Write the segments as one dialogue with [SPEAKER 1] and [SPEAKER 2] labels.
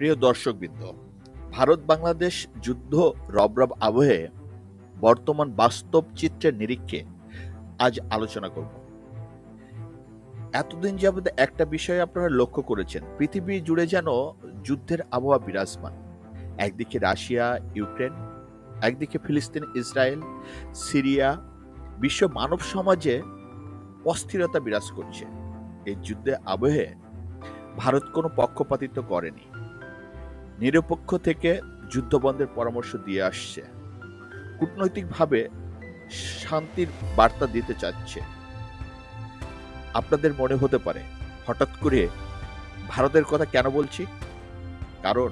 [SPEAKER 1] প্রিয় দর্শকবৃন্দ, ভারত বাংলাদেশ যুদ্ধ রবরব আবহে বর্তমান বাস্তব চিত্রের নিরীক্ষে আজ আলোচনা করব। এতদিন যাবত একটা বিষয় আপনারা লক্ষ্য করেছেন, পৃথিবী জুড়ে যেন যুদ্ধের আবহাওয়া বিরাজমান। একদিকে রাশিয়া, ইউক্রেন, একদিকে ফিলিস্তিন, ইসরায়েল, সিরিয়া, বিশ্ব মানব সমাজে অস্থিরতা বিরাজ করছে। এই যুদ্ধে আবহে ভারত কোনো পক্ষপাতিত্ব করেনি। নিরপেক্ষ থেকে যুদ্ধবন্ধের পরামর্শ দিয়ে আসছে। কূটনৈতিকভাবে শান্তির বার্তা দিতে চাচ্ছে। আপনাদের মনে হতে পারে, হঠাৎ করে ভারতের কথা কেন বলছি? কারণ,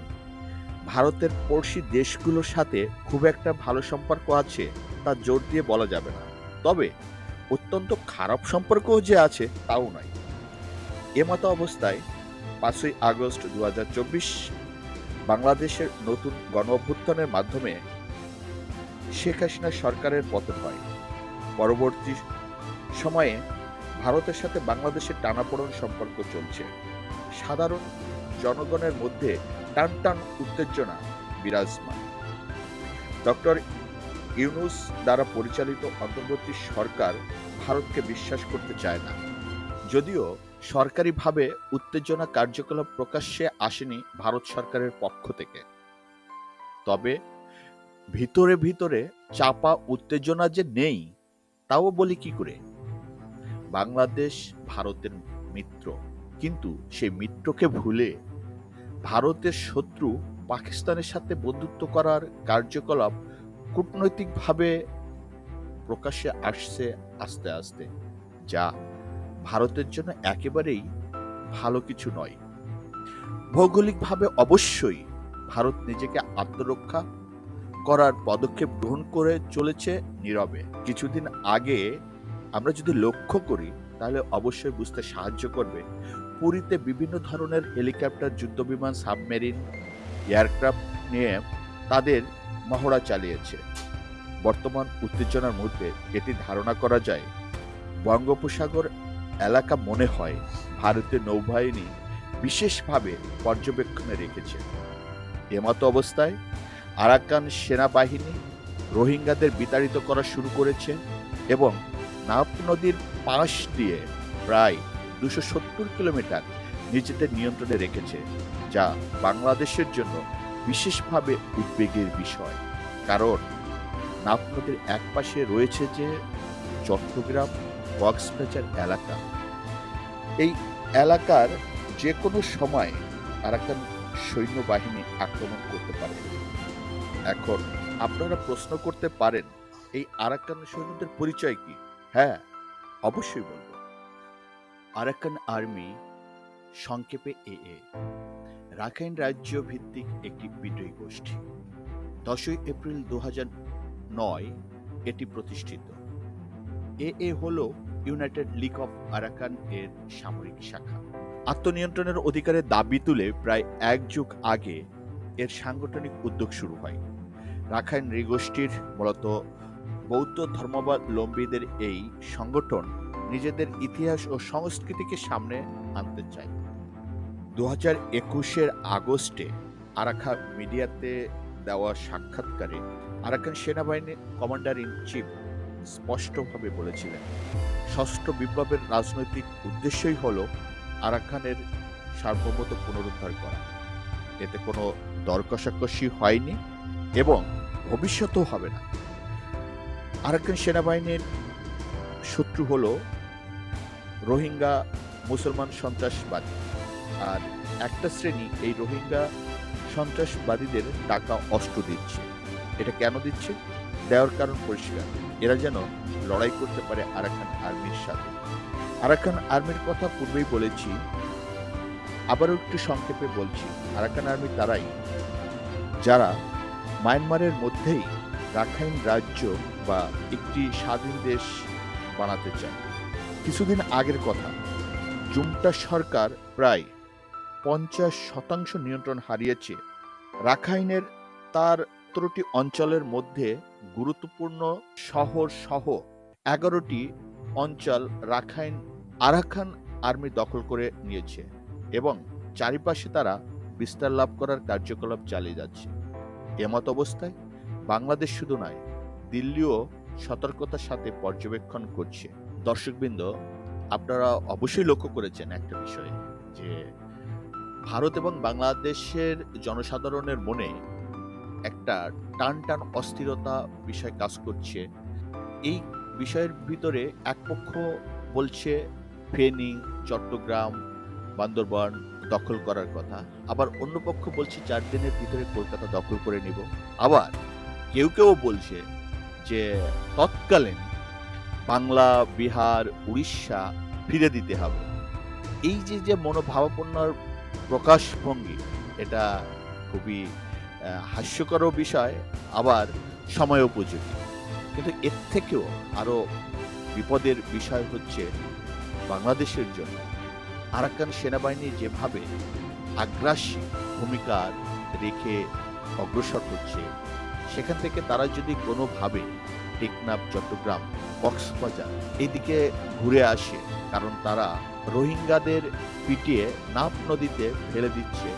[SPEAKER 1] ভারতের পড়শি দেশগুলোর সাথে খুব একটা ভালো সম্পর্ক আছে তা জোর দিয়ে বলা যাবে না। তবে, অত্যন্ত খারাপ সম্পর্কও যে আছে তাও নয়। এমতো অবস্থায় পাঁচই আগস্ট দু হাজার চব্বিশ বাংলাদেশের নতুন গণ অভ্যুত্থানের মাধ্যমে শেখ হাসিনা সরকারের পতন হয়। পরবর্তী সময়ে ভারতের সাথে বাংলাদেশের টানাপোড়ন সম্পর্ক চলছে। সাধারণ জনগণের মধ্যে টান টান উত্তেজনা বিরাজমান। ডক্টর ইউনুস দ্বারা পরিচালিত অন্তর্বর্তী সরকার ভারতকে বিশ্বাস করতে চায় না। যদিও সরকারিভাবে উত্তেজনা কার্যকলাপ প্রকাশ্যে আসেনি ভারত সরকারের পক্ষ থেকে। তবে ভিতরে ভিতরে চাপা উত্তেজনা যে নেই, তাও বলি কি করে? বাংলাদেশ ভারতের মিত্র। কিন্তু সেই মিত্রকে ভুলে ভারতের শত্রু পাকিস্তানের সাথে বন্ধুত্ব করার কার্যকলাপ কূটনৈতিকভাবে প্রকাশ্যে আসছে আস্তে আস্তে, যা ভারতের জন্য একেবারেই ভালো কিছু নয়। ভৌগোলিকভাবে অবশ্যই ভারত নিজেকে আত্মরক্ষা করার পদক্ষেপ গ্রহণ করে চলেছে নীরবে। কিছুদিন আগে আমরা যদি লক্ষ্য করি, তাহলে অবশ্যই বুঝতে সাহায্য করবে। পুরীতে বিভিন্ন ধরনের হেলিকপ্টার, যুদ্ধবিমান, সাবমেরিন, এয়ারক্রাফট নিয়ে তাদের মহড়া চালিয়েছে। বর্তমান উত্তেজনার মধ্যে এটি ধারণা করা যায়, বঙ্গোপসাগর এলাকা মনে হয় ভারতীয় নৌবাহিনী বিশেষভাবে পর্যবেক্ষণে রেখেছে। এমতো অবস্থায় আরাকান সেনাবাহিনী রোহিঙ্গাদের বিতাড়িত করা শুরু করেছে এবং নাপ নদীর পাশ দিয়ে প্রায় দুশো সত্তর কিলোমিটার নিজেদের নিয়ন্ত্রণে রেখেছে, যা বাংলাদেশের জন্য বিশেষভাবে উদ্বেগের বিষয়। কারণ নাপ নদীর এক পাশে রয়েছে যে চট্টগ্রাম কক্সবাজার এলাকা। এই এলাকার যে কোনো সময় আরাকান সৈন্যবাহিনী আক্রমণ করতে পারে। এখন আপনারা প্রশ্ন করতে পারেন, এই আরাকান সৈন্যদের পরিচয় কি? হ্যাঁ অবশ্যই বলব। আরাকান আর্মি সংক্ষেপে এ এ। রাখাইন রাজ্য ভিত্তিক একটি বিদ্রোহী গোষ্ঠী। দশই এপ্রিল দু নয় এটি প্রতিষ্ঠিত। এ এ হল ইউনাইটেড লিগ অফ আরাকান এর সামরিক শাখা। আত্মনিয়ন্ত্রণের অধিকারের দাবি তুলে প্রায় এক যুগ আগে এর সাংগঠনিক উদ্যোগ শুরু হয়। রাখাইন নৃগোষ্ঠীর মূলত বৌদ্ধ ধর্মাবলম্বীদের এই সংগঠন নিজেদের ইতিহাস ও সংস্কৃতিকে সামনে আনতে চায়। দু হাজার একুশের আগস্টে আরাখা মিডিয়াতে দেওয়া সাক্ষাৎকারে আরাকান সেনাবাহিনীর কমান্ডার ইন চিফ স্পষ্টভাবে বলেছিলেন। ষষ্ঠ বিপ্লবের রাজনৈতিক উদ্দেশ্যই হল আরাকানের সার্বভৌমত্ব পুনরুদ্ধার করা। এতে কোনো দর কষাকষি হয়নি এবং ভবিষ্যতেও হবে না। আরাকান সেনাবাহিনীর শত্রু হল রোহিঙ্গা মুসলমান সন্ত্রাসবাদী। আর একটা শ্রেণি এই রোহিঙ্গা সন্ত্রাসবাদীদের টাকা অস্ত্র দিচ্ছে। এটা কেন দিচ্ছে? দেওয়ার কারণ পরিষ্কার। এরা যেন লড়াই করতে পারে আরাকান আর্মির সাথে। আরাকান আর্মির কথা পূর্বেই বলেছি, আবারও একটু সংক্ষেপে বলছি, আরাকান আর্মি তারাই যারা মায়ানমারের মধ্যেই রাখাইন রাজ্য বা একটি স্বাধীন দেশ বানাতে চায়। কিছুদিন আগের কথা, জুমটা সরকার প্রায় পঞ্চাশ শতাংশ নিয়ন্ত্রণ হারিয়েছে। রাখাইনের তার সতেরোটি অঞ্চলের মধ্যে গুরুত্বপূর্ণ শহর সহ এগারোটি অঞ্চল রাখাইন, আরাকান আর্মি দখল করে নিয়েছে এবং চারিপাশে তারা বিস্তার লাভ করার কার্যকলাপ চালিয়ে যাচ্ছে। এমত অবস্থায় বাংলাদেশ শুধু নয়, দিল্লিও সতর্কতার সাথে পর্যবেক্ষণ করছে। দর্শকবৃন্দ, আপনারা অবশ্যই লক্ষ্য করেছেন একটা বিষয়ে যে ভারত এবং বাংলাদেশের জনসাধারণের মনে একটা টান টান অস্থিরতা বিষয় কাজ করছে। এই বিষয়ের ভিতরে এক পক্ষ বলছে, ফেনী, চট্টগ্রাম, বান্দরবান দখল করার কথা। আবার অন্য পক্ষ বলছে, চার দিনের ভিতরে কলকাতা দখল করে নিব। আবার কেউ কেউ বলছে যে, তৎকালীন বাংলা, বিহার, উড়িষ্যা ফিরে দিতে হবে। এই যে যে মনোভাবাপন্নর প্রকাশভঙ্গি, এটা খুবই হাস্যকর বিষয়, আবার সময় উপযোগী কিন্তু এর থেকেও আরও বিপদের বিষয় হচ্ছে বাংলাদেশের জন্য। আরাকান সেনাবাহিনী যেভাবে আগ্রাসী ভূমিকা রেখে অগ্রসর হচ্ছে, সেখান থেকে তারা যদি কোনোভাবে টেকনাফ, চট্টগ্রাম, কক্সবাজার এদিকে ঘুরে আসে, কারণ তারা রোহিঙ্গাদের পিটিয়ে নাফ নদীতে ফেলে দিচ্ছে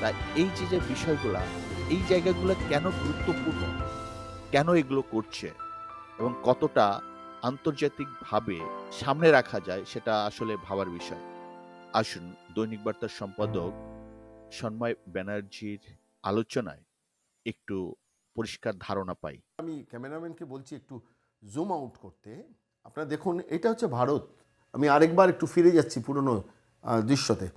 [SPEAKER 1] তাই এই যে যে বিষয়গুলো, এই জায়গাগুলো কেন গুরুত্বপূর্ণ? কেন এগুলো করছে? এবং কতটা আন্তর্জাতিকভাবে সামনে রাখা যায় সেটা আসলে ভাবার বিষয়। আসুন, দৈনিক বার্তার সম্পাদক সন্ময় ব্যানার্জির আলোচনায় একটু পরিষ্কার ধারণা পাই।
[SPEAKER 2] আমি ক্যামেরাম্যানকে বলছি একটু জুম আউট করতে। আপনারা দেখুন, এটা হচ্ছে ভারত। আমি আরেকবার একটু ফিরে যাচ্ছি পুরনো দৃশ্যতে।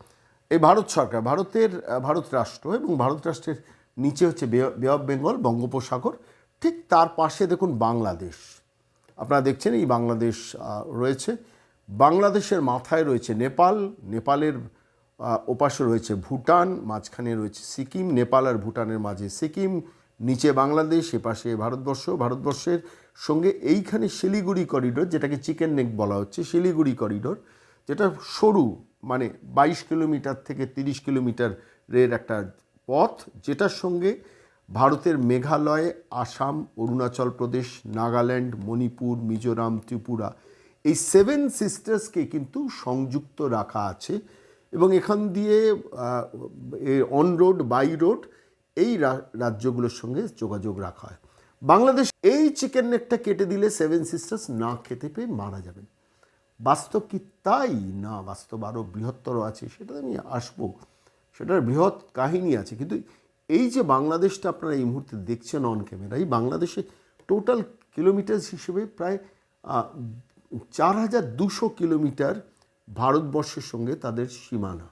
[SPEAKER 2] এই ভারত সরকার, ভারতের ভারত রাষ্ট্র এবং ভারত রাষ্ট্রের নিচে হচ্ছে বে অফ বেঙ্গল, বঙ্গোপসাগর, ঠিক তার পাশে দেখুন বাংলাদেশ। আপনারা দেখছেন এই বাংলাদেশ রয়েছে। বাংলাদেশের মাথায় রয়েছে নেপাল, নেপালের ওপাশে রয়েছে ভুটান, মাঝখানে রয়েছে সিকিম, নেপাল আর ভুটানের মাঝে সিকিম, নিচে বাংলাদেশ এপাশে ভারতবর্ষ। ভারতবর্ষের সঙ্গে এইখানে শিলিগুড়ি করিডোর, যেটাকে চিকেন নেক বলা হচ্ছে, শিলিগুড়ি করিডোর, যেটা সরু মানে বাইশ কিলোমিটার থেকে তিরিশ কিলোমিটারের একটা পথ, যেটার সঙ্গে ভারতের মেঘালয়, আসাম, অরুণাচল প্রদেশ, নাগাল্যান্ড, মণিপুর, মিজোরাম, ত্রিপুরা এই সেভেন সিস্টার্সকে কিন্তু সংযুক্ত রাখা আছে এবং এখান দিয়ে অন রোড বাই রোড এই রাজ্যগুলোর সঙ্গে যোগাযোগ রাখা হয়। বাংলাদেশ এই চিকেন নেকটা কেটে দিলে সেভেন সিস্টার্স না খেতে পেয়ে মারা যাবেন। বাস্তব কি তাই? না, বাস্তব আরও বৃহত্তর আছে সেটা আমি আসব। সেটার বৃহৎ কাহিনী আছে। কিন্তু এই যে বাংলাদেশটা আপনারা এই মুহূর্তে দেখছেন অন ক্যামেরা এই বাংলাদেশে টোটাল কিলোমিটার হিসেবে প্রায় চার হাজার দুশো কিলোমিটার ভারতবর্ষের সঙ্গে তাদের সীমানা।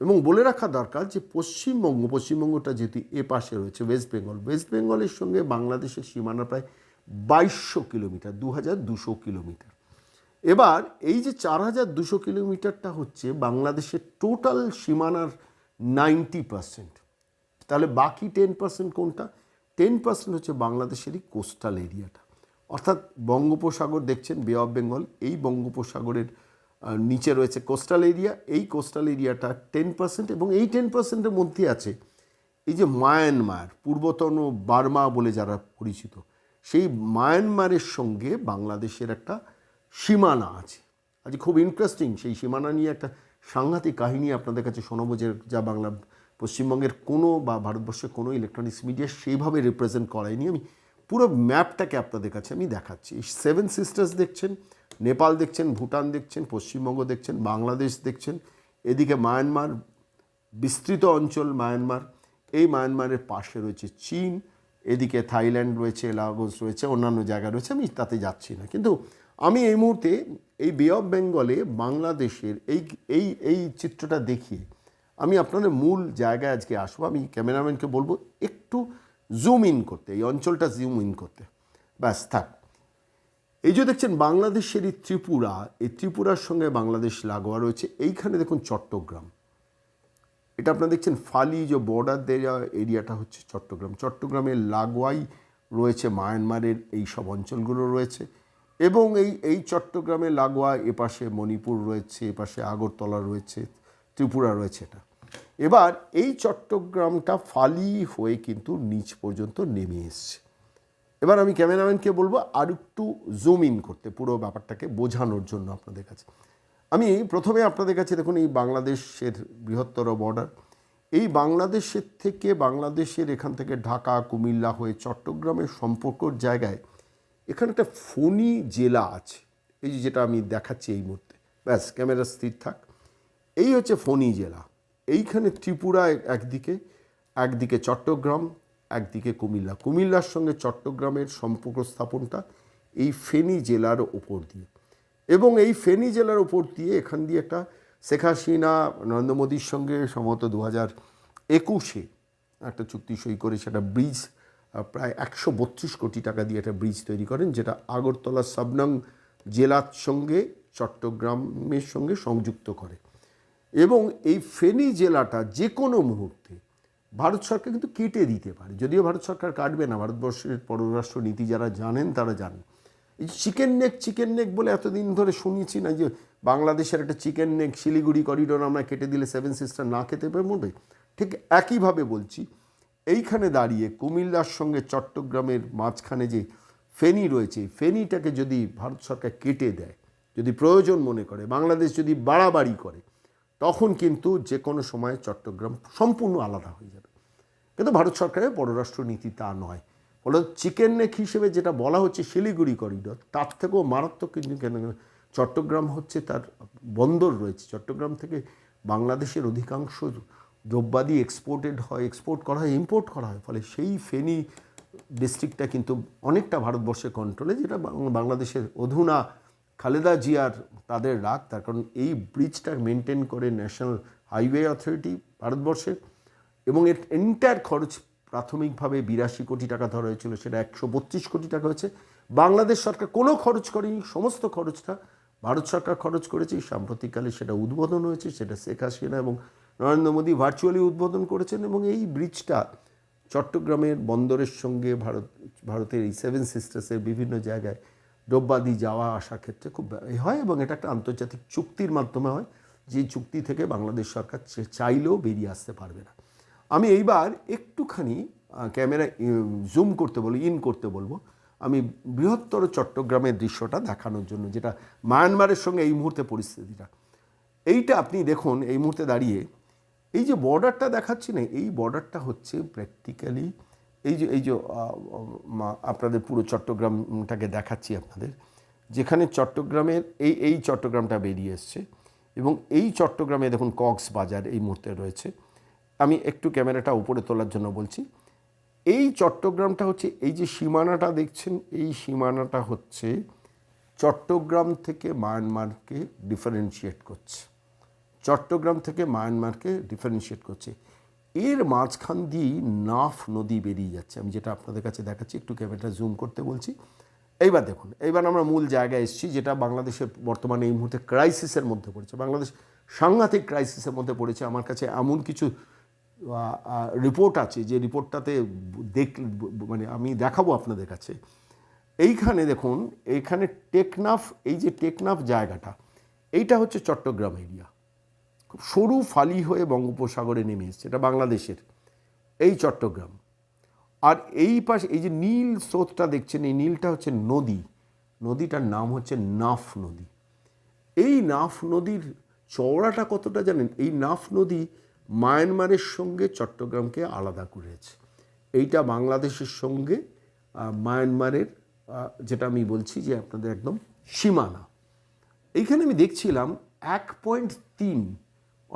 [SPEAKER 2] এবং বলে রাখা দরকার যে পশ্চিমবঙ্গ, পশ্চিমবঙ্গটা যেহেতু এ পাশে রয়েছে ওয়েস্ট বেঙ্গল ওয়েস্ট বেঙ্গলের সঙ্গে বাংলাদেশের সীমানা প্রায় বাইশশো কিলোমিটার দু হাজার দুশো কিলোমিটার এবার এই যে চার হাজার দুশো কিলোমিটারটা হচ্ছে বাংলাদেশের টোটাল সীমানার নাইনটি পার্সেন্ট। তাহলে বাকি টেন পার্সেন্ট কোনটা? টেন পার্সেন্ট হচ্ছে বাংলাদেশেরই কোস্টাল এরিয়াটা। অর্থাৎ বঙ্গোপসাগর দেখছেন, বে অফ বেঙ্গল, এই বঙ্গোপসাগরের নিচে রয়েছে কোস্টাল এরিয়া। এই কোস্টাল এরিয়াটা টেন পার্সেন্ট এবং এই টেন পার্সেন্টের মধ্যে আছে এই যে মায়ানমার, পূর্বতন বার্মা বলে যারা পরিচিত। সেই মায়ানমারের সঙ্গে বাংলাদেশের একটা সীমানা আছে। আজ খুব ইন্টারেস্টিং সেই সীমানা নিয়ে একটা সাংঘাতিক কাহিনী আপনাদের কাছে শোনাবো যে যা বাংলা পশ্চিমবঙ্গের কোনো বা ভারতবর্ষের কোনো ইলেকট্রনিক্স মিডিয়া সেইভাবে রিপ্রেজেন্ট করায়নি। আমি পুরো ম্যাপটাকে আপনাদের কাছে আমি দেখাচ্ছি। সেভেন সিস্টার্স দেখছেন, নেপাল দেখছেন, ভুটান দেখছেন, পশ্চিমবঙ্গ দেখছেন, বাংলাদেশ দেখছেন, এদিকে মায়ানমার, বিস্তৃত অঞ্চল মায়ানমার, এই মায়ানমারের পাশে রয়েছে চীন, এদিকে থাইল্যান্ড রয়েছে লাগোস রয়েছে, অন্যান্য জায়গা রয়েছে, আমি তাতে যাচ্ছি না। কিন্তু আমি এই মুহূর্তে এই বে অফ বেঙ্গলে বাংলাদেশের এই এই এই চিত্রটা দেখিয়ে আমি আপনাদের মূল জায়গায় আজকে আসব। আমি ক্যামেরাম্যানকে বলব একটু জুম ইন করতে, এই অঞ্চলটা জুম ইন করতে। ব্যাস, থাক। এই যে দেখছেন, বাংলাদেশের এই ত্রিপুরা, এই ত্রিপুরার সঙ্গে বাংলাদেশ লাগোয়া রয়েছে। এইখানে দেখুন চট্টগ্রাম। এটা আপনারা দেখছেন, ফালি যে বর্ডার দেওয়া এরিয়াটা হচ্ছে চট্টগ্রাম। চট্টগ্রামের লাগোয়াই রয়েছে, মায়ানমারের এই সব অঞ্চলগুলো রয়েছে। এবং এই এই চট্টগ্রামের লাগোয়া এপাশে মণিপুর রয়েছে, এপাশে আগরতলা রয়েছে, ত্রিপুরা রয়েছে এটা। এবার এই চট্টগ্রামটা ফালি হয়ে কিন্তু নিচ পর্যন্ত নেমে এসছে। এবার আমি ক্যামেরাম্যানকে বলব আর একটু জুম ইন করতে, পুরো ব্যাপারটাকে বোঝানোর জন্য আপনাদের কাছে। আমি প্রথমে আপনাদের কাছে দেখুন, এই বাংলাদেশের বৃহত্তর বর্ডার এই বাংলাদেশের থেকে, বাংলাদেশের এখান থেকে ঢাকা, কুমিল্লা হয়ে চট্টগ্রামের সম্পর্কর জায়গায় এখানে একটা ফণি জেলা আছে। এই যে যেটা আমি দেখাচ্ছি এই মুহূর্তে। ব্যাস, ক্যামেরা স্থির থাক। এই হচ্ছে ফণি জেলা। এইখানে ত্রিপুরা এক- একদিকে একদিকে চট্টগ্রাম, একদিকে কুমিল্লা। কুমিল্লার সঙ্গে চট্টগ্রামের সম্পর্ক স্থাপনটা এই ফেনী জেলার ওপর দিয়ে। এবং এই ফেনী জেলার ওপর দিয়ে এখান দিয়ে একটা শেখ হাসিনা, নরেন্দ্র মোদীর সঙ্গে সম্ভবত দু হাজার একুশে একটা চুক্তি সই করে সেটা ব্রিজ প্রায় একশো বত্রিশ কোটি টাকা দিয়ে একটা ব্রিজ তৈরি করেন, যেটা আগরতলা সাবনং জেলার সঙ্গে, চট্টগ্রামের সঙ্গে সংযুক্ত করে। এবং এই ফেনী জেলাটা যে কোনো মুহূর্তে ভারত সরকার কিন্তু কেটে দিতে পারে। যদিও ভারত সরকার কাটবে না, ভারতবর্ষের পররাষ্ট্র নীতি যারা জানেন তারা জানেন। এই চিকেন নেক চিকেন নেক বলে এতদিন ধরে শুনিয়েছি না যে বাংলাদেশের একটা চিকেন নেক শিলিগুড়ি করিডোর আমরা কেটে দিলে সেভেন সিস্টার না খেতে পারে মরবে ঠিক একইভাবে বলছি এইখানে দাঁড়িয়ে কুমিল্লার সঙ্গে চট্টগ্রামের মাঝখানে যে ফেনী রয়েছে ফেনীটাকে যদি ভারত সরকার কেটে দেয়, যদি প্রয়োজন মনে করে, বাংলাদেশ যদি বাড়াবাড়ি করে, তখন কিন্তু যে কোনো সময় চট্টগ্রাম সম্পূর্ণ আলাদা হয়ে যাবে। কিন্তু ভারত সরকারের পররাষ্ট্র নীতি তা নয়। ফলে চিকেন নেক হিসেবে যেটা বলা হচ্ছে শিলিগুড়ি করিডর, তার থেকেও মারাত্মক কিন্তু কেন চট্টগ্রাম হচ্ছে তার বন্দর রয়েছে। চট্টগ্রাম থেকে বাংলাদেশের অধিকাংশ দ্রব্যাদি এক্সপোর্টেড হয় এক্সপোর্ট করা হয় ইম্পোর্ট করা হয়, ফলে সেই ফেনী ডিস্ট্রিক্টটা কিন্তু অনেকটা ভারতবর্ষের কন্ট্রোলে যেটা বাংলাদেশের অধুনা খালেদা জিয়ার তাদের রাগ, তার কারণ এই ব্রিজটা মেনটেন করে ন্যাশনাল হাইওয়ে অথরিটি ভারতবর্ষের এবং এর এন্টায়ার খরচ প্রাথমিকভাবে বিরাশি কোটি টাকা ধরা হয়েছিল, সেটা একশো বত্রিশ কোটি টাকা হয়েছে। বাংলাদেশ সরকার কোনো খরচ করেনি, সমস্ত খরচটা ভারত সরকার খরচ করেছে সাম্প্রতিককালে সেটা উদ্বোধন হয়েছে, সেটা শেখ হাসিনা এবং নরেন্দ্র মোদী ভার্চুয়ালি উদ্বোধন করেছেন এবং এই ব্রিজটা চট্টগ্রামের বন্দরের সঙ্গে ভারত, ভারতের এই সেভেন সিস্টার্সের বিভিন্ন জায়গায় দ্রব্যাদি যাওয়া আসার ক্ষেত্রে খুব হয় এবং এটা একটা আন্তর্জাতিক চুক্তির মাধ্যমে হয়। যে চুক্তি থেকে বাংলাদেশ সরকার চাইলেও বেরিয়ে আসতে পারবে না। আমি এইবার একটুখানি ক্যামেরা জুম করতে বলব ইন করতে বলব। আমি বৃহত্তর চট্টগ্রামের দৃশ্যটা দেখানোর জন্য, যেটা মায়ানমারের সঙ্গে এই মুহূর্তে পরিস্থিতিটা। এইটা আপনি দেখুন, এই মুহূর্তে দাঁড়িয়ে এই যে বর্ডারটা দেখাচ্ছি না, এই বর্ডারটা হচ্ছে প্র্যাকটিক্যালি এই যে এই যে আপনাদের পুরো চট্টগ্রামটাকে দেখাচ্ছি আপনাদের। যেখানে চট্টগ্রামের এই এই চট্টগ্রামটা বেরিয়ে এসছে এবং এই চট্টগ্রামে দেখুন কক্সবাজার এই মুহূর্তে রয়েছে। আমি একটু ক্যামেরাটা উপরে তোলার জন্য বলছি, এই চট্টগ্রামটা হচ্ছে, এই যে সীমানাটা দেখছেন, এই সীমানাটা হচ্ছে চট্টগ্রাম থেকে মায়ানমারকে ডিফারেন্সিয়েট করছে। চট্টগ্রাম থেকে মায়ানমারকে ডিফারেন্সিয়েট করছে। এর মাঝখান দিয়েই নাফ নদী বেরিয়ে যাচ্ছে। আমি যেটা আপনাদের কাছে দেখাচ্ছি, একটু ক্যামেরাটা জুম করতে বলছি। এইবার দেখুন, এইবার আমরা মূল জায়গায় এসেছি, যেটা বাংলাদেশের বর্তমানে এই মুহূর্তে ক্রাইসিসের মধ্যে পড়েছে। বাংলাদেশ সাংঘাতিক ক্রাইসিসের মধ্যে পড়েছে। আমার কাছে এমন কিছু রিপোর্ট আছে, যে রিপোর্টটাতে দেখ মানে আমি দেখাবো আপনাদের কাছে। এইখানে দেখুন এইখানে টেকনাফ, এই যে টেকনাফ জায়গাটা, এইটা হচ্ছে চট্টগ্রাম এরিয়া সরু ফালি হয়ে বঙ্গোপসাগরে নেমে এসছে। এটা বাংলাদেশের, এই চট্টগ্রাম। আর এই পাশে, এই যে নীল স্রোতটা দেখছেন, এই নীলটা হচ্ছে নদী। নদীটার নাম হচ্ছে নাফ নদী। এই নাফ নদীর চওড়াটা কতটা জানেন? এই নাফ নদী মায়ানমারের সঙ্গে চট্টগ্রামকে আলাদা করেছে। এইটা বাংলাদেশের সঙ্গে মায়ানমারের যেটা আমি বলছি যে আপনাদের একদম সীমানা। এইখানে আমি দেখছিলাম এক পয়েন্ট তিন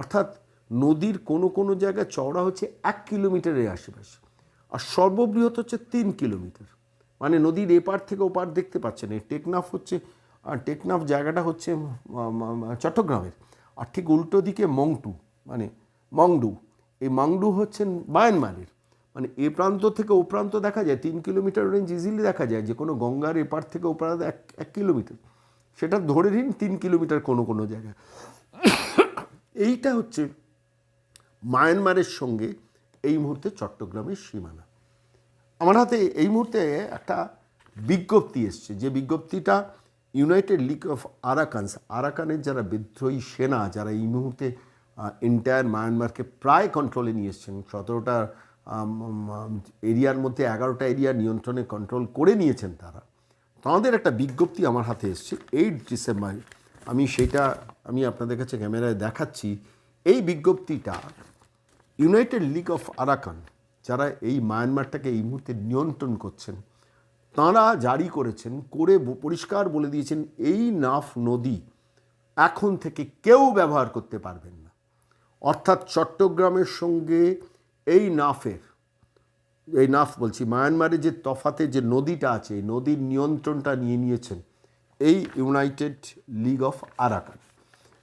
[SPEAKER 2] অর্থাৎ নদীর কোনো কোনো জায়গায় চওড়া হচ্ছে এক কিলোমিটারের আশেপাশে আর সর্ববৃহৎ হচ্ছে তিন কিলোমিটার। মানে নদীর এপার থেকে ওপার দেখতে পাচ্ছেন। এই টেকনাফ হচ্ছে টেকনাফ জায়গাটা হচ্ছে চট্টগ্রামের। আর ঠিক উল্টো দিকে মংটু মানে মংডু। এই মংডু হচ্ছে মায়ানমারের মানে এ প্রান্ত থেকে ও প্রান্ত দেখা যায়, তিন কিলোমিটার রেঞ্জ ইজিলি দেখা যায়, যে কোনো গঙ্গার এপার থেকে ওপার এক এক কিলোমিটার। সেটা ধরে নিন তিন কিলোমিটার কোনো কোনো জায়গায়। এইটা হচ্ছে মায়ানমারের সঙ্গে এই মুহূর্তে চট্টগ্রামের সীমানা। আমার হাতে এই মুহূর্তে একটা বিজ্ঞপ্তি এসছে, যে বিজ্ঞপ্তিটা ইউনাইটেড লিগ অফ আরাকানস আরাকানের যারা বিদ্রোহী সেনা, যারা এই মুহূর্তে এন্টায়ার মায়ানমারকে প্রায় কন্ট্রোলে নিয়ে এসছেন, সতেরোটা এরিয়ার মধ্যে এগারোটা এরিয়া নিয়ন্ত্রণে কন্ট্রোল করে নিয়েছেন তারা। তাঁদের একটা বিজ্ঞপ্তি আমার হাতে এসছে এইট ডিসেম্বর আমি সেটা আমি আপনাদের কাছে ক্যামেরায় দেখাচ্ছি এই বিজ্ঞপ্তিটা ইউনাইটেড লিগ অফ আরাকান যারা এই মায়ানমারটাকে এই মুহূর্তে নিয়ন্ত্রণ করছেন, তাঁরা জারি করেছেন, করে পরিষ্কার বলে দিয়েছেন, এই নাফ নদী এখন থেকে কেউ ব্যবহার করতে পারবেন না। অর্থাৎ চট্টগ্রামের সঙ্গে এই নাফের, এই নাফ বলছি মায়ানমারে যে তফাতে যে নদীটা আছে, এই নদীর নিয়ন্ত্রণটা নিয়ে নিয়েছেন এই ইউনাইটেড লিগ অফ আরাকান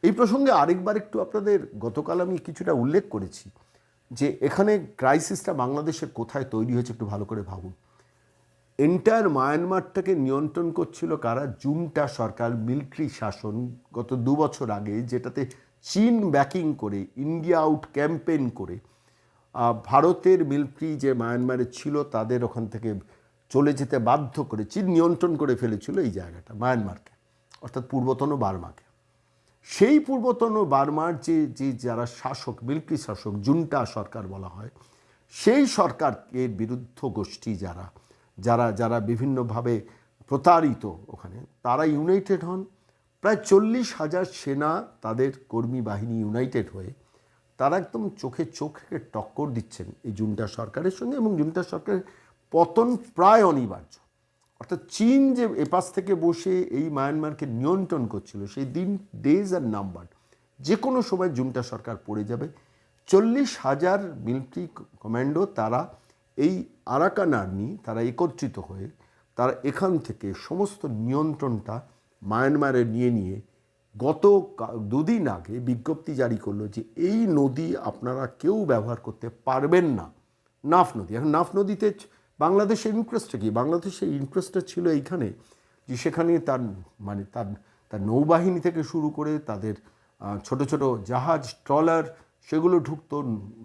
[SPEAKER 2] এই প্রসঙ্গে আরেকবার একটু আপনাদের গতকাল আমি কিছুটা উল্লেখ করেছি যে এখানে ক্রাইসিসটা বাংলাদেশের কোথায় তৈরি হয়েছে একটু ভালো করে ভাবুন। এন্টায়ার মায়ানমারটাকে নিয়ন্ত্রণ করছিল কারা? জুমটা সরকার মিলিটারি শাসন গত দু বছর আগে, যেটাতে চীন ব্যাকিং করে, ইন্ডিয়া আউট ক্যাম্পেইন করে ভারতের মিলিটারি যে মায়ানমারে ছিল তাদের ওখান থেকে চলে যেতে বাধ্য করে, চীন নিয়ন্ত্রণ করে ফেলেছিল এই জায়গাটা, মায়ানমারকে, অর্থাৎ পূর্বতন বার্মাকে। সেই পূর্বতন বার্মার যে যে যারা শাসক মিলিটারি শাসক, জুনটা সরকার বলা হয়, সেই সরকারকে বিরুদ্ধ গোষ্ঠী যারা যারা যারা বিভিন্নভাবে প্রতারিত ওখানে, তারা ইউনাইটেড হন। প্রায় চল্লিশ হাজার সেনা তাদের কর্মী বাহিনী ইউনাইটেড হয়ে, তারা একদম চোখে চোখ টক্কর দিচ্ছেন এই জুনটা সরকারের সঙ্গে এবং জুনটা সরকারের পতন প্রায় অনিবার্য। অর্থাৎ চীন যে এপাশ থেকে বসে এই মায়ানমারকে নিয়ন্ত্রণ করছিল, সেই দিন ডেজ আর নাম্বার যে কোনো সময় জুমটা সরকার পড়ে যাবে। চল্লিশ হাজার মিলিটারি কমান্ডো তারা এই আরাকান আর্মি তারা একত্রিত হয়ে, তারা এখান থেকে সমস্ত নিয়ন্ত্রণটা মায়ানমারে নিয়ে নিয়ে গত দুদিন আগে বিজ্ঞপ্তি জারি করল যে এই নদী আপনারা কেউ ব্যবহার করতে পারবেন না। নাফ নদী। এখন নাফ নদীতে বাংলাদেশের ইন্টারেস্টটা কি? বাংলাদেশের ইন্টারেস্টটা ছিল এইখানে যে সেখানে তার মানে তার তার নৌবাহিনী থেকে শুরু করে তাদের ছোট ছোট জাহাজ, ট্রলার সেগুলো ঢুকতো,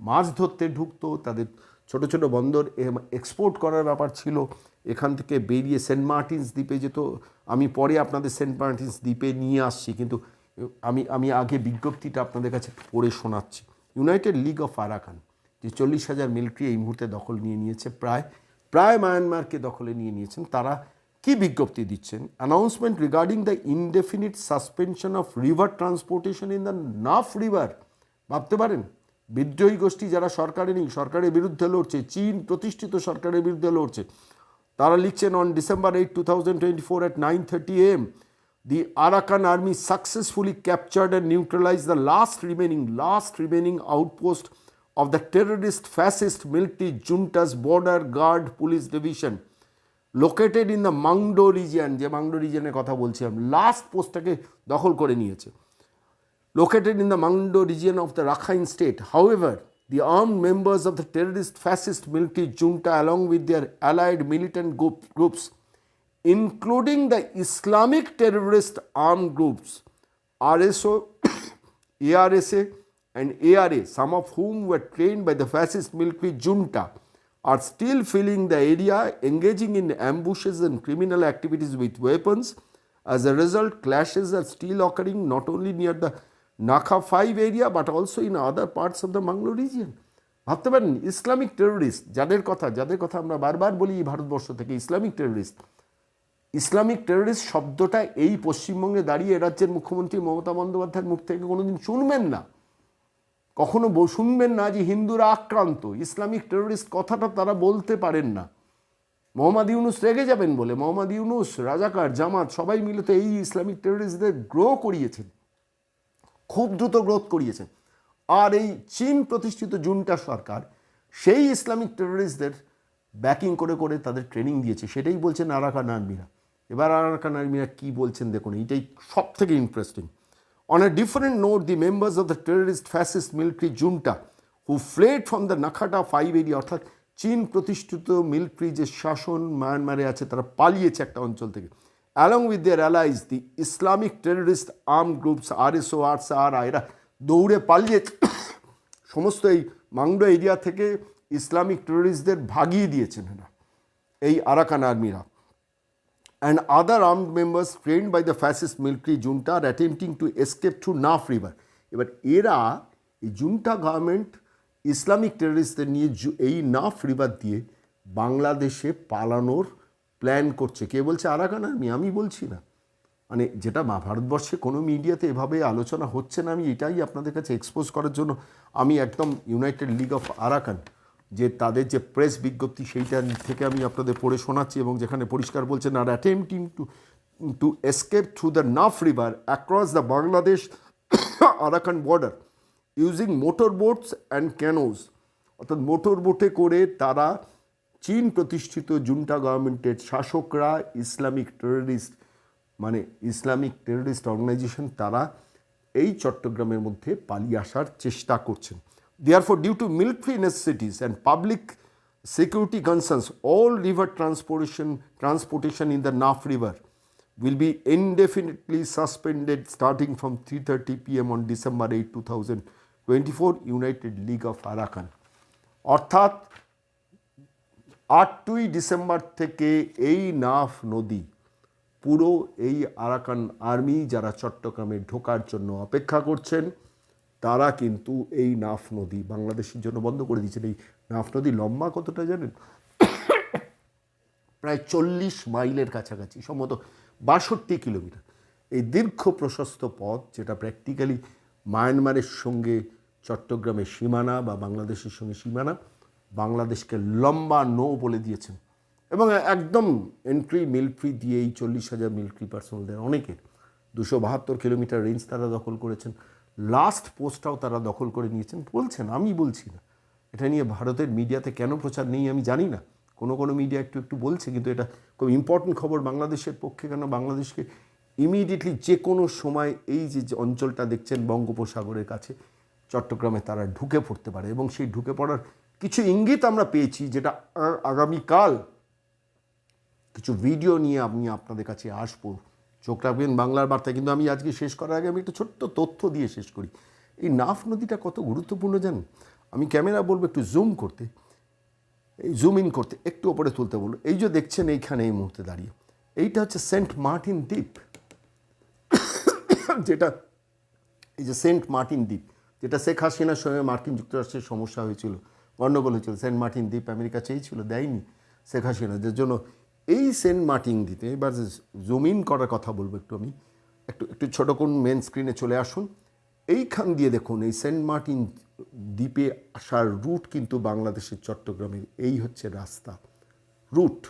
[SPEAKER 2] মাছ ধরতে ঢুকতো, তাদের ছোট ছোট বন্দর এক্সপোর্ট করার ব্যাপার ছিল। এখান থেকে বেরিয়ে সেন্ট মার্টিনস দ্বীপে যেত। আমি পরে আপনাদের সেন্ট মার্টিনস দ্বীপে নিয়ে আসছি, কিন্তু আমি আমি আগে বিজ্ঞপ্তিটা আপনাদের কাছে পড়ে শোনাচ্ছি। ইউনাইটেড লিগ অফ আরাকান যে চল্লিশ হাজার মিলিটারি এই মুহূর্তে দখল নিয়ে নিয়েছে, প্রায় প্রায় মায়ানমারকে দখলে নিয়ে নিয়েছেন। তারা কি বিজ্ঞপ্তি দিচ্ছেন? Announcement regarding the indefinite suspension of river transportation in the Naf river ভাবতে পারেন? বিদ্রোহী গোষ্ঠী যারা সরকারে নেই, সরকারের বিরুদ্ধে লড়ছে, চীন প্রতিষ্ঠিত সরকারের বিরুদ্ধে লড়ছে। তারা লিখছেন on December eight two thousand twenty four at nine thirty AM the Arakan army successfully captured and neutralize the last remaining last remaining outpost of the terrorist fascist military junta's border guard police division located in the Maungdaw region যে Maungdaw রিজিয়নের কথা বলছিলাম last পোস্টটাকে দখল করে নিয়েছে located in the Mangdo region of the Rakhine state. However, the armed members of the terrorist fascist military junta, along with their allied militant group, groups, including the Islamic terrorist armed groups, RSO, ARSA, and ARA, some of whom were trained by the fascist military junta, are still filling the area, engaging in ambushes and criminal activities with weapons. As a result, clashes are still occurring not only near the Nakha 5 area but also in other parts of the Manglo region. ভাবতে পারেন Islamic terrorist যাদের কথা যাদের কথা আমরা বারবার বলি এই ভারতবর্ষ থেকে ইসলামিক টেররিস্ট ইসলামিক টেররিস্ট শব্দটা এই পশ্চিমবঙ্গে দাঁড়িয়ে রাজ্যের মুখ্যমন্ত্রী মমতা বন্দ্যোপাধ্যায়ের মুখ থেকে কোনোদিন শুনবেন না কখনো শুনবেন না যে হিন্দুরা আক্রান্ত, ইসলামিক টেররিস্ট কথাটা তারা বলতে পারেন না। মোহাম্মদ ইউনুস রেগে যাবেন বলে, মোহাম্মদ ইউনুস, রাজাকার, জামাত, সবাই মিলে তো এই ইসলামিক টেররিস্টদের গ্রো করিয়েছেন, খুব দ্রুত গ্রোথ করিয়েছেন। আর এই চীন প্রতিষ্ঠিত জুনটা সরকার, সেই ইসলামিক টেররিস্টদের ব্যাকিং করে করে তাদের ট্রেনিং দিয়েছে। সেটাই বলছেন আরাকান আর্মিরা। এবার আরাকান আর্মিরা কী বলছেন দেখুন, এইটাই সব থেকে interesting on a different note the members of the terrorist fascist military junta who fled from the Nakhata five area অর্থাৎ চীন প্রতিষ্ঠিত মিলিটারি যে শাসন মায়ানমারে আছে, তারা পালিয়েছে একটা অঞ্চল থেকে। Along with their allies the Islamic terrorist arm groups R S O ARSA আর এরা দৌড়ে পালিয়েছে সমস্ত এই মাংডো এরিয়া থেকে ইসলামিক টেররিস্টদের ভাগিয়ে দিয়েছেন এরা, এই আরাকান আর্মিরা। And other armed members trained by the fascist military junta are attempting to escape through Naf River. এবার এরা এই জুনটা গভর্নমেন্ট ইসলামিক টেররিস্টদের নিয়ে এই নাফ রিভার দিয়ে বাংলাদেশে পালানোর প্ল্যান করছে। কে বলছে? Arakan army. আমি বলছি না। মানে যেটা ভারতবর্ষে কোনো মিডিয়াতে এভাবে আলোচনা হচ্ছে না। আমি এটাই আপনাদের কাছে এক্সপোজ করার জন্য আমি একদম ইউনাইটেড লিগ অফ আরাকান যে তাদের যে প্রেস বিজ্ঞপ্তি, সেইটা থেকে আমি আপনাদের পড়ে শোনাচ্ছি এবং যেখানে পরিষ্কার বলছেন are attempting to to escape through the Naf river across the Bangladesh Arakan border using motor boats and canoes অর্থাৎ মোটর বোটে করে তারা চীন প্রতিষ্ঠিত জুন্টা গভর্নমেন্টের শাসকরা, ইসলামিক টেররিস্ট মানে ইসলামিক টেররিস্ট অর্গানাইজেশন তারা এই চট্টগ্রামের মধ্যে পালিয়ে আসার চেষ্টা করছেন। For due to military necessities and public security concerns all river transportation transportation in the Naf river will be indefinitely suspended starting from 3:30 p.m. on December 8, 2024, United League of Arakan. অর্থাৎ আটই ডিসেম্বর থেকে এই নাফ নদী পুরো এই Arakan army যারা চট্টগ্রামে ঢোকার জন্য অপেক্ষা করছেন তারা কিন্তু এই নাফ নদী বাংলাদেশের জন্য বন্ধ করে দিয়েছেন। এই নাফ নদী লম্বা কতটা জানেন? প্রায় চল্লিশ মাইলের কাছাকাছি, সম্ভবত বাষট্টি কিলোমিটার। এই দীর্ঘ প্রশস্ত পথ, যেটা প্র্যাকটিক্যালি মায়ানমারের সঙ্গে চট্টগ্রামের সীমানা বা বাংলাদেশের সঙ্গে সীমানা, বাংলাদেশকে লম্বা নো বলে দিয়েছেন। এবং একদম এন্ট্রি মিলিটারি দিয়ে এই চল্লিশ হাজার মিলিটারি পার্সোনালদের অনেকের দুশো বাহাত্তর কিলোমিটার রেঞ্জ তারা দখল করেছেন। লাস্ট পোস্টটাও তারা দখল করে নিয়েছেন। বলছেন, আমি বলছি না। এটা নিয়ে ভারতের মিডিয়াতে কেন প্রচার নেই আমি জানি না। কোনো কোনো মিডিয়া একটু একটু বলছে, কিন্তু এটা খুব ইম্পর্টেন্ট খবর বাংলাদেশের পক্ষে কেন বাংলাদেশকে ইমিডিয়েটলি যে কোনো সময় এই যে অঞ্চলটা দেখছেন বঙ্গোপসাগরের কাছে, চট্টগ্রামে তারা ঢুকে পড়তে পারে। এবং সেই ঢুকে পড়ার কিছু ইঙ্গিত আমরা পেয়েছি, যেটা আগামীকাল কিছু ভিডিও নিয়ে আমি আপনাদের কাছে আসব। চোখ রাখবেন বাংলার বার্তায় কিন্তু আমি আজকে শেষ করার আগে আমি একটা ছোট্ট তথ্য দিয়ে শেষ করি। এই নাফ নদীটা কত গুরুত্বপূর্ণ জানেন? আমি ক্যামেরা বলব একটু জুম করতে। এই জুম ইন করতে, একটু ওপরে তুলতে বলব। এই যে দেখছেন এইখানে এই মুহূর্তে দাঁড়িয়ে। এইটা হচ্ছে সেন্ট মার্টিন দ্বীপ। যেটা, এই যে সেন্ট মার্টিন দ্বীপ, যেটা শেখ হাসিনার সঙ্গে মার্কিন যুক্তরাষ্ট্রের সমস্যা হয়েছিল, গণ্ডগোল হয়েছিল। সেন্ট মার্টিন দ্বীপ আমেরিকা চেয়েছিল, দেয়নি শেখ হাসিনা। যার জন্য এই সেন্ট মার্টিন দিতে এবার জুম ইন করার কথা বলব একটু আমি, একটু একটু ছোটো কোন মেন স্ক্রিনে চলে আসুন। এইখান দিয়ে দেখুন, এই সেন্ট মার্টিন দ্বীপে আসার রুট কিন্তু বাংলাদেশের চট্টগ্রামের, এই হচ্ছে রাস্তা। রুট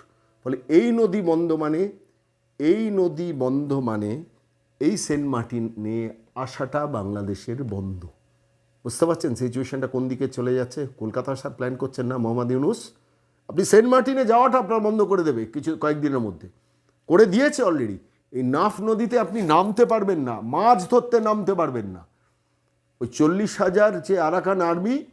[SPEAKER 2] ফলে এই নদী বন্ধ মানে এই নদী বন্ধ মানে এই সেন্ট মার্টিনে আসাটা বাংলাদেশের বন্ধ। বুঝতে পারছেন? সিচুয়েশনটা কোন দিকে চলে যাচ্ছে? কলকাতা আসার প্ল্যান করছেন না মোহাম্মদ ইউনুস? আপনি সেন্ট মার্টিনে যাওয়াটা আপনার বন্ধ করে দেবে কিছু কয়েকদিনের মধ্যে। করে দিয়েছে অলরেডি এই নাফ নদীতে আপনি নামতে পারবেন না, মাছ ধরতে নামতে পারবেন না। ওই চল্লিশ হাজার যে আরাকান আর্মি,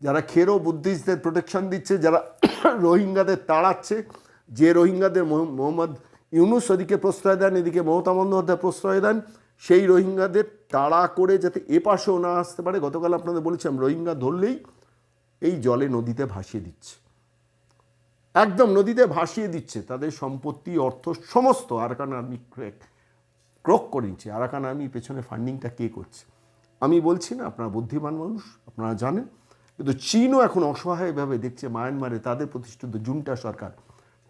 [SPEAKER 2] যারা খেরো বুদ্ধিস্টদের প্রোটেকশন দিচ্ছে, যারা রোহিঙ্গাদের তাড়াচ্ছে, যে রোহিঙ্গাদের মোহ- মোহাম্মদ ইউনুস ওদিকে প্রশ্রয় দেন, এদিকে মমতা বন্দ্যোপাধ্যায় প্রশ্রয় দেন, সেই রোহিঙ্গাদের তাড়া করে যাতে এপাশেও না আসতে পারে, গতকাল আপনাদের বলেছিলাম, রোহিঙ্গা ধরলেই এই জলে নদীতে ভাসিয়ে দিচ্ছে। একদম নদীতে ভাসিয়ে দিচ্ছে। তাদের সম্পত্তি, অর্থ, সমস্ত আরাকান আর্মি ক্রেক করে নিচ্ছে। আরাকান আর্মির পেছনে ফান্ডিংটা কে করছে? আমি বলছি না, আপনারা বুদ্ধিমান মানুষ, আপনারা জানেন। কিন্তু চীনও এখন অসহায়ভাবে দেখছে মায়ানমারে। তাদের প্রতিষ্ঠিত জুনটা সরকার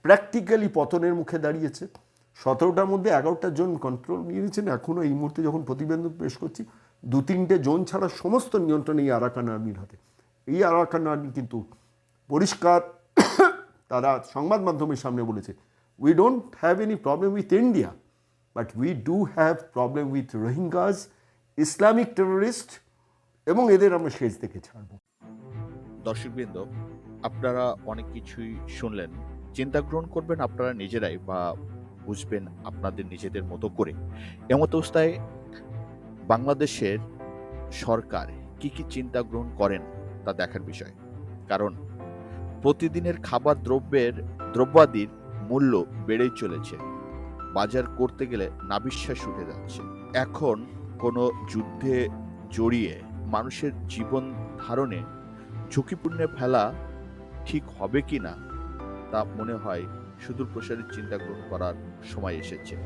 [SPEAKER 2] প্র্যাকটিক্যালি পতনের মুখে দাঁড়িয়েছে। সতেরোটার মধ্যে এগারোটা জন কন্ট্রোল নিয়ে নিয়েছেন। এখনও এই মুহূর্তে যখন প্রতিবেদন পেশ করছি দু তিনটে জোন ছাড়া সমস্ত নিয়ন্ত্রণ এই আরাকান আর্মির হাতে। এই আরাকান আর্মি কিন্তু পরিষ্কার তারা সংবাদ মাধ্যমের সামনে বলেছে we don't have any problem with India but we do have problem with Rohingyas Islamic terrorist এবং এদের আমরা শেষ দেখে ছাড়বো।
[SPEAKER 1] দর্শকবৃন্দ, আপনারা অনেক কিছুই শুনলেন। চিন্তা গ্রহণ করবেন আপনারা নিজেরাই বা বুঝবেন আপনাদের নিজেদের মতো করে। এমত অবস্থায় বাংলাদেশের সরকার কি কি চিন্তা গ্রহণ করেন তা দেখার বিষয়। কারণ প্রতিদিনের খাবার দ্রব্যের দ্রব্যাদির মূল্য বেড়েই চলেছে। বাজার করতে গেলে নাবিশ্বাস উঠে যাচ্ছে। এখন কোনো যুদ্ধে জড়িয়ে মানুষের জীবন ধারণে ঝুঁকিপূর্ণে ফেলা ঠিক হবে কি না তা মনে হয় সুদূর প্রসারী চিন্তা গ্রহণ করার সময় এসেছে।